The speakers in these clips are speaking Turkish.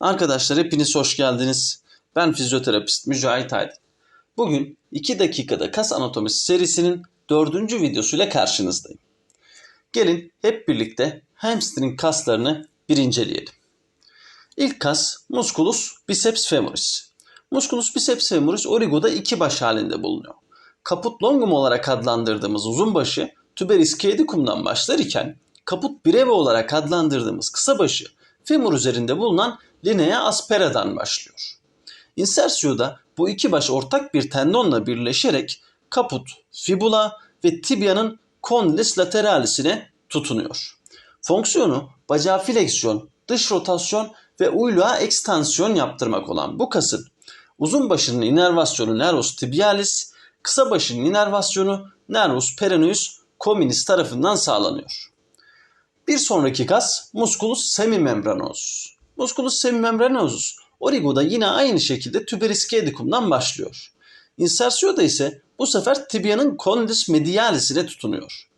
Arkadaşlar hepiniz hoş geldiniz. Ben fizyoterapist Mücahit Aydın. Bugün 2 dakikada kas anatomisi serisinin dördüncü videosuyla karşınızdayım. Gelin hep birlikte hamstring kaslarını bir inceleyelim. İlk kas musculus biceps femoris. Musculus biceps femoris origoda iki baş halinde bulunuyor. Kaput longum olarak adlandırdığımız uzun başı tuberis caedicum'dan başlar iken kaput breve olarak adlandırdığımız kısa başı femur üzerinde bulunan linea aspera'dan başlıyor. Insersio'da bu iki baş ortak bir tendonla birleşerek kaput, fibula ve tibianın condylus lateralisine tutunuyor. Fonksiyonu bacağı fleksiyon, dış rotasyon ve uyluğa ekstansiyon yaptırmak olan bu kasın uzun başının inervasyonu nervus tibialis, kısa başının inervasyonu nervus peroneus communis tarafından sağlanıyor. Bir sonraki kas musculus semimembranosus. Musculus semimembranosus origoda yine aynı şekilde tuberis caedicum'dan başlıyor. Insersio'da ise bu sefer tibianın condylus medialisine tutunuyor.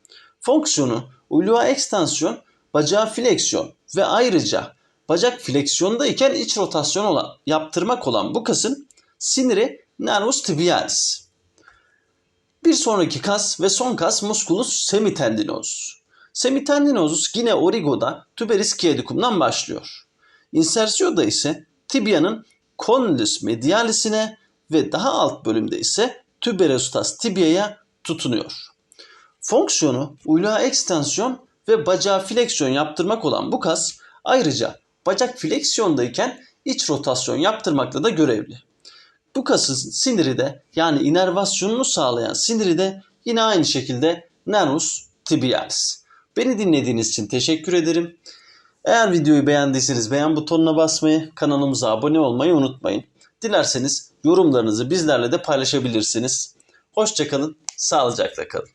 Fonksiyonu uyluğa ekstansiyon, bacağı fleksiyon ve ayrıca bacak fleksiyondayken iç rotasyon olan, yaptırmak olan bu kasın siniri nervus tibialis. Bir sonraki kas ve son kas musculus semitendinosus. Semitendinosus yine origoda tuberis caedicum'dan başlıyor. Insersio'da ise tibianın condylus medialisine ve daha alt bölümde ise tuberostas tibiaya tutunuyor. Fonksiyonu uyluğa ekstansiyon ve bacağı fleksiyon yaptırmak olan bu kas ayrıca bacak fleksiyondayken iç rotasyon yaptırmakla da görevli. Bu kasın siniri de yani inervasyonunu sağlayan siniri de yine aynı şekilde nervus tibialis. Beni dinlediğiniz için teşekkür ederim. Eğer videoyu beğendiyseniz beğen butonuna basmayı, kanalımıza abone olmayı unutmayın. Dilerseniz yorumlarınızı bizlerle de paylaşabilirsiniz. Hoşçakalın, sağlıcakla kalın.